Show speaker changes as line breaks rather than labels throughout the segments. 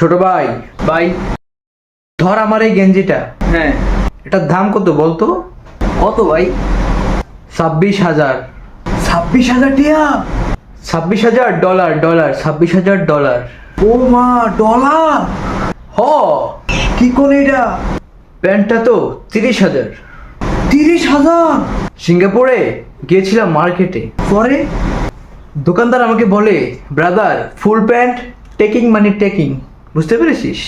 ছোট ভাই
ভাই
ধর আমার এই গেঞ্জিটা।
হ্যাঁ।
এটার দাম কত বলতো?
কত ভাই?
ছাব্বিশ হাজার।
ছাব্বিশ হাজার টিয়া?
ছাব্বিশ হাজার ডলার ডলার ছাব্বিশ হাজার ডলার।
ও মা ডলার?
হ।
কি কোন এটা?
প্যান্টটা তো তিরিশ হাজার।
তিরিশ হাজার?
সিঙ্গাপুরে গিয়েছিলাম মার্কেটে।
পরে?
দোকানদার আমাকে বলে ব্রাদার ফুল প্যান্ট টেকিং মানে টেকিং বুঝতে পেরেছিস?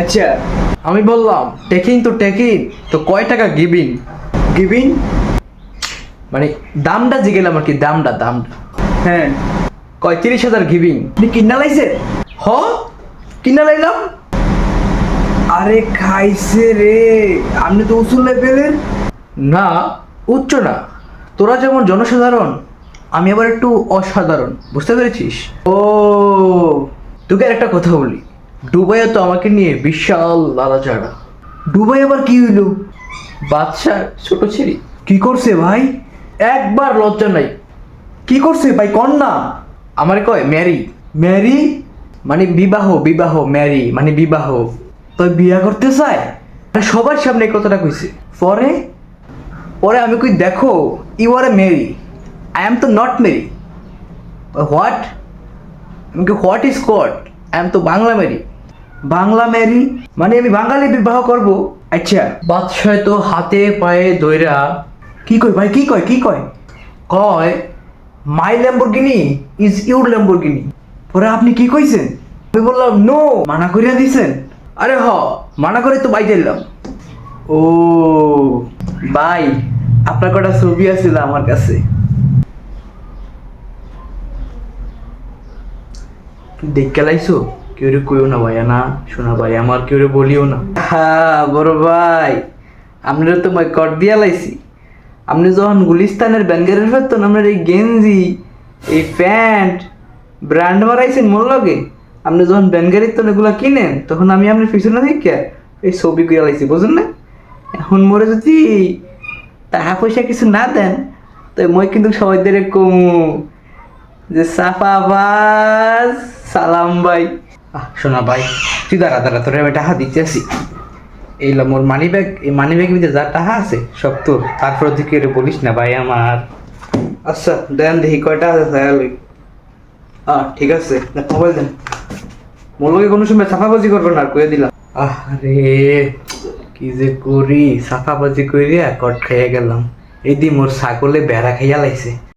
আচ্ছা
আমি বললাম টেকিং তো টেকিং তো কয় টাকা গিভিং
গিভিং
মানে দামটা জিগেলাম আর কি দামটা দামটা।
হ্যাঁ।
কয় তিরিশ হাজার গিভিং
আপনি কিনা লাইছে
হ কিনা লাইলাম।
আরে খাইছে রে আপনি তো উসুল লেভেলের।
না উচ্চ না। তোরা যেমন জনসাধারণ আমি আবার একটু অসাধারণ বুঝতে পেরেছিস?
ও
তোকে আর একটা কথা বলি। দুবাইয়ে তো আমাকে নিয়ে বিশাল লালাচাড়া
দুবাই আবার কি হইল?
বাচ্চা ছোট ছেড়ি
কি করছে ভাই?
একবার লজ্জা নাই।
কি করছে ভাই? কন্যা
আমার কয় ম্যারি।
ম্যারি?
মানে বিবাহ বিবাহ ম্যারি মানে বিবাহ।
তো বিয়া করতে চায়?
আর সবার সামনে কথাটা কইছে।
পরে?
পরে আমি কই দেখো you are a marry I am তো নট মেরি হোয়াট আমি কি what is cut I am তো বাংলা মেরি
বাংলা ম্যারি
মানে আমি বাঙালি বিবাহ করব।
আচ্ছা।
বাদশাহ তো হাতে পায়ে দইরা।
কি কয় ভাই কি কয় কি কয়?
কয় my Lamborghini is your Lamborghini.
পরে আপনি কি কইছেন?
আমি বললাম নো।
মানা করিয়া দিছেন?
আরে হ মানা করে তো বাইতে এলাম
ও। ভাই আপনার কটা ছবি আছিল আমার কাছে।
দেখে লাইছো? কেউ কইও না ভাইয়া, না শোনা ভাই, আমার কেউ বলিও না।
হ্যাঁ বড় ভাই, আপনারা তো মই কট দিয়া লাইছি। আপনি যখন গুলিস্তানের ব্যাঙ্গারের ফেরতেন আপনার এই গেঞ্জি, এই প্যান্ট, ব্র্যান্ড মারাইছেন মোর লগে। আপনি যখন ব্যাঙ্গারির তো এগুলো কিনেন, তখন আমি আপনার পিছনে থেকে এই ছবি কইয়া লাইছি, বুঝুন না? এখন মোরে যদি টাকা পয়সা কিছু না দেন, তো মই কিন্তু সবাইদের কমু। যে সাফাবাজ, সালাম ভাই।
শোনা ভাই, তুই দাঁড়া দাঁড়া আমি এই মোর মানি ব্যাগ এই মানি ভিতরে যা আছে, সব তোর। তারপর বলিস না ভাই আমার?
আচ্ছা দেন দেখি কয়টা আছে আহ, ঠিক আছে মোবাইল দেন। কোনো সময় সাফাবাজি করবেন না কয়ে দিলাম।
আরে কি যে করি সাফাবাজি করিয়া কট খাইয়া গেলাম। এই দি মোর ছাগলে বেড়া খাইয়া লাইছে।